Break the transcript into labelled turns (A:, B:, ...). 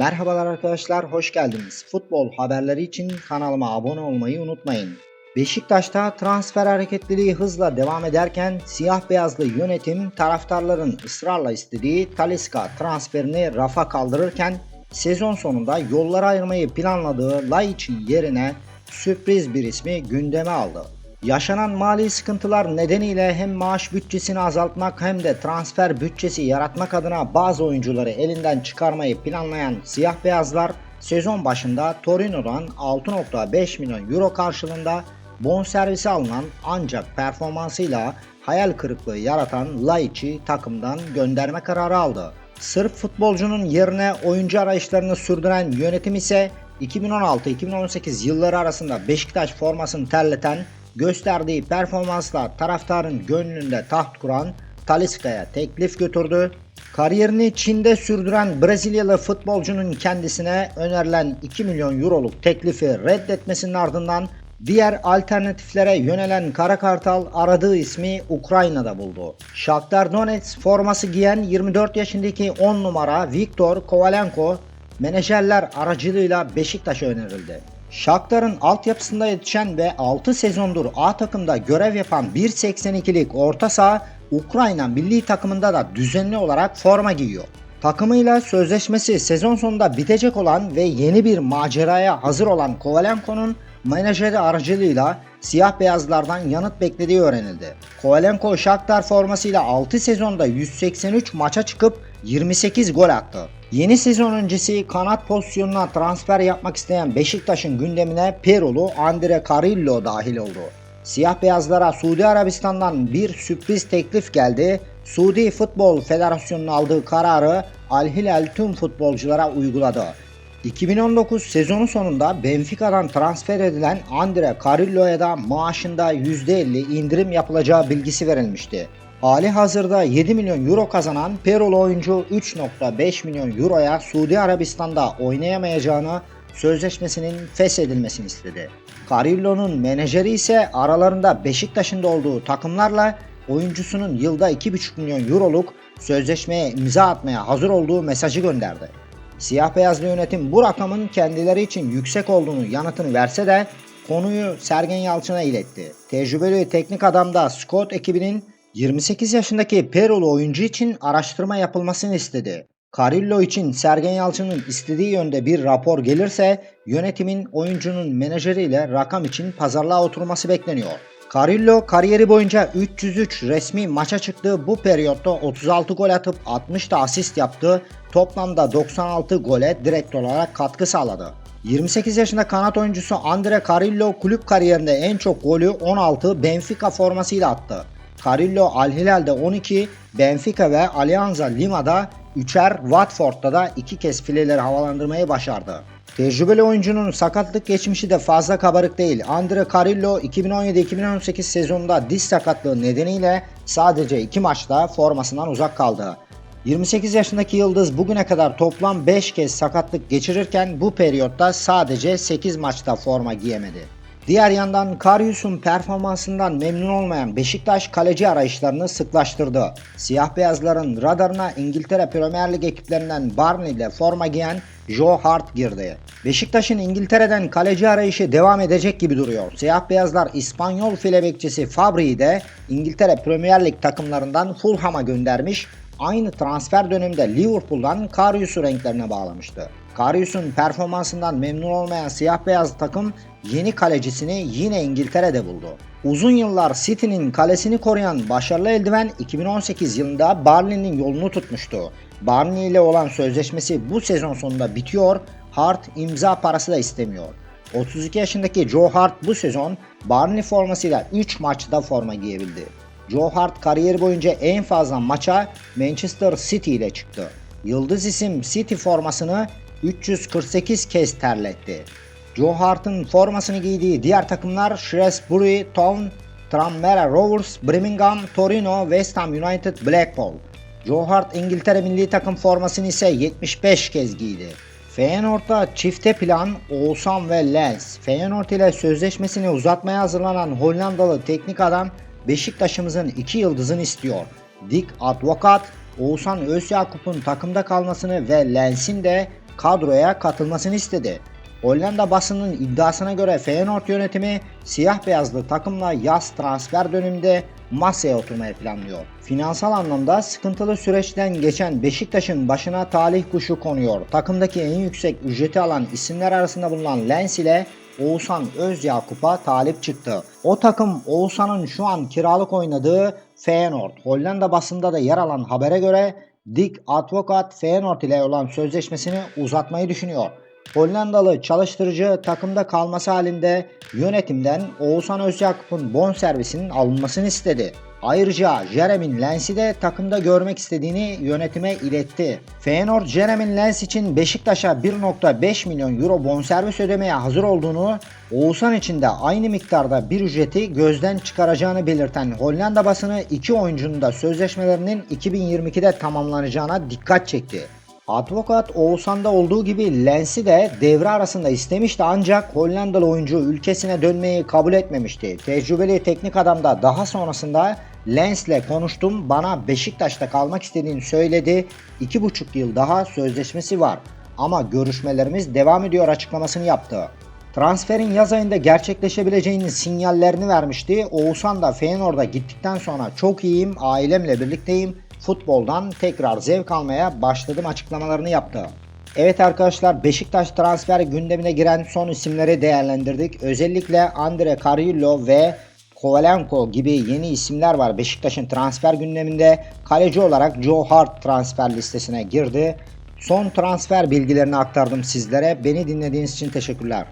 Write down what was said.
A: Merhabalar arkadaşlar, hoş geldiniz. Futbol haberleri için kanalıma abone olmayı unutmayın. Beşiktaş'ta transfer hareketliliği hızla devam ederken siyah beyazlı yönetim taraftarların ısrarla istediği Talisca transferini rafa kaldırırken sezon sonunda yollara ayırmayı planladığı Laiç'in yerine sürpriz bir ismi gündeme aldı. Yaşanan mali sıkıntılar nedeniyle hem maaş bütçesini azaltmak hem de transfer bütçesi yaratmak adına bazı oyuncuları elinden çıkarmayı planlayan siyah beyazlar sezon başında Torino'dan 6.5 milyon euro karşılığında bonservisi alınan ancak performansıyla hayal kırıklığı yaratan Laiç'i takımdan gönderme kararı aldı. Sırp futbolcunun yerine oyuncu arayışlarını sürdüren yönetim ise 2016-2018 yılları arasında Beşiktaş formasını terleten gösterdiği performansla taraftarın gönlünde taht kuran Talisca'ya teklif götürdü. Kariyerini Çin'de sürdüren Brezilyalı futbolcunun kendisine önerilen 2 milyon euroluk teklifi reddetmesinin ardından diğer alternatiflere yönelen Kara Kartal aradığı ismi Ukrayna'da buldu. Shakhtar Donetsk forması giyen 24 yaşındaki 10 numara Viktor Kovalenko menajerler aracılığıyla Beşiktaş'a önerildi. Shakhtar'ın altyapısında yetişen ve 6 sezondur A takımda görev yapan 1.82'lik orta saha Ukrayna milli takımında da düzenli olarak forma giyiyor. Takımıyla sözleşmesi sezon sonunda bitecek olan ve yeni bir maceraya hazır olan Kovalenko'nun menajeri aracılığıyla siyah beyazlardan yanıt beklediği öğrenildi. Kovalenko Shakhtar formasıyla 6 sezonda 183 maça çıkıp 28 gol attı. Yeni sezon öncesi kanat pozisyonuna transfer yapmak isteyen Beşiktaş'ın gündemine Perulu Andre Carillo dahil oldu. Siyah beyazlara Suudi Arabistan'dan bir sürpriz teklif geldi. Suudi Futbol Federasyonu'nun aldığı kararı Al Hilal tüm futbolculara uyguladı. 2019 sezonu sonunda Benfica'dan transfer edilen Andre Carillo'ya da maaşında %50 indirim yapılacağı bilgisi verilmişti. Hali hazırda 7 milyon euro kazanan Perolu oyuncu 3.5 milyon euroya Suudi Arabistan'da oynayamayacağını sözleşmesinin feshedilmesini istedi. Carillo'nun menajeri ise aralarında Beşiktaş'ın da olduğu takımlarla oyuncusunun yılda 2,5 milyon euroluk sözleşmeye imza atmaya hazır olduğu mesajı gönderdi. Siyah beyazlı yönetim bu rakamın kendileri için yüksek olduğunu yanıtını verse de konuyu Sergen Yalçın'a iletti. Tecrübeli teknik adam da Scott ekibinin 28 yaşındaki Perulu oyuncu için araştırma yapılmasını istedi. Carillo için Sergen Yalçın'ın istediği yönde bir rapor gelirse yönetimin oyuncunun menajeriyle rakam için pazarlığa oturması bekleniyor. Carillo kariyeri boyunca 303 resmi maça çıktığı bu periyotta 36 gol atıp 60 da asist yaptı. Toplamda 96 gole direkt olarak katkı sağladı. 28 yaşında kanat oyuncusu Andre Carillo kulüp kariyerinde en çok golü 16 Benfica formasıyla attı. Carillo Al Hilal'de 12, Benfica ve Alianza Lima'da 3'er, Watford'da da 2 kez fileleri havalandırmayı başardı. Tecrübeli oyuncunun sakatlık geçmişi de fazla kabarık değil. Andre Carillo 2017-2018 sezonunda diz sakatlığı nedeniyle sadece 2 maçta formasından uzak kaldı. 28 yaşındaki Yıldız bugüne kadar toplam 5 kez sakatlık geçirirken bu periyotta sadece 8 maçta forma giyemedi. Diğer yandan Karius'un performansından memnun olmayan Beşiktaş kaleci arayışlarını sıklaştırdı. Siyah beyazların radarına İngiltere Premier Lig ekiplerinden Barney ile forma giyen Joe Hart girdi. Beşiktaş'ın İngiltere'den kaleci arayışı devam edecek gibi duruyor. Siyah beyazlar İspanyol file bekçisi Fabri'yi de İngiltere Premier Lig takımlarından Fulham'a göndermiş aynı transfer döneminde Liverpool'dan Karius'u renklerine bağlamıştı. Karius'un performansından memnun olmayan siyah beyaz takım yeni kalecisini yine İngiltere'de buldu. Uzun yıllar City'nin kalesini koruyan başarılı eldiven 2018 yılında Barney'nin yolunu tutmuştu. Barney ile olan sözleşmesi bu sezon sonunda bitiyor, Hart imza parası da istemiyor. 32 yaşındaki Joe Hart bu sezon Barney formasıyla 3 maçta forma giyebildi. Joe Hart kariyeri boyunca en fazla maça Manchester City ile çıktı. Yıldız isim City formasını 348 kez terletti. Joe Hart'ın formasını giydiği diğer takımlar Shrewsbury Town, Tranmere Rovers, Birmingham, Torino, West Ham United, Blackpool. Joe Hart İngiltere milli takım formasını ise 75 kez giydi. Feyenoord'da çifte plan Oğuzhan ve Lens. Feyenoord ile sözleşmesini uzatmaya hazırlanan Hollandalı teknik adam Beşiktaş'ımızın iki yıldızını istiyor. Dick Advokat, Oğuzhan Özyakup'un takımda kalmasını ve Lens'in de kadroya katılmasını istedi. Hollanda basının iddiasına göre Feyenoord yönetimi siyah beyazlı takımla yaz transfer döneminde masaya oturmayı planlıyor. Finansal anlamda sıkıntılı süreçten geçen Beşiktaş'ın başına talih kuşu konuyor. Takımdaki en yüksek ücreti alan isimler arasında bulunan Lens ile Oğuzhan Özyakup'a talip çıktı. O takım Oğuzhan'ın şu an kiralık oynadığı Feyenoord. Hollanda basında da yer alan habere göre Dick Advocat Feyenoord ile olan sözleşmesini uzatmayı düşünüyor. Hollandalı çalıştırıcı takımda kalması halinde yönetimden Oğuzhan Özyakup'un bonservisinin alınmasını istedi. Ayrıca Jeremy Lens'i de takımda görmek istediğini yönetime iletti. Feyenoord Jeremy Lens için Beşiktaş'a 1.5 milyon euro bonservis ödemeye hazır olduğunu, Oğuzhan için de aynı miktarda bir ücreti gözden çıkaracağını belirten Hollanda basını iki oyuncunun da sözleşmelerinin 2022'de tamamlanacağına dikkat çekti. Advokat Oğuzhan'da olduğu gibi Lens'i de devre arasında istemişti ancak Hollandalı oyuncu ülkesine dönmeyi kabul etmemişti. Tecrübeli teknik adam da daha sonrasında Lens'le konuştum bana Beşiktaş'ta kalmak istediğini söyledi. 2,5 yıl daha sözleşmesi var ama görüşmelerimiz devam ediyor açıklamasını yaptı. Transferin yaz ayında gerçekleşebileceğinin sinyallerini vermişti. Oğuzhan da Feyenoord'a gittikten sonra çok iyiyim, ailemle birlikteyim, futboldan tekrar zevk almaya başladım açıklamalarını yaptı. Evet arkadaşlar Beşiktaş transfer gündemine giren son isimleri değerlendirdik. Özellikle Andre Carrillo ve Kovalenko gibi yeni isimler var Beşiktaş'ın transfer gündeminde. Kaleci olarak Joe Hart transfer listesine girdi. Son transfer bilgilerini aktardım sizlere. Beni dinlediğiniz için teşekkürler.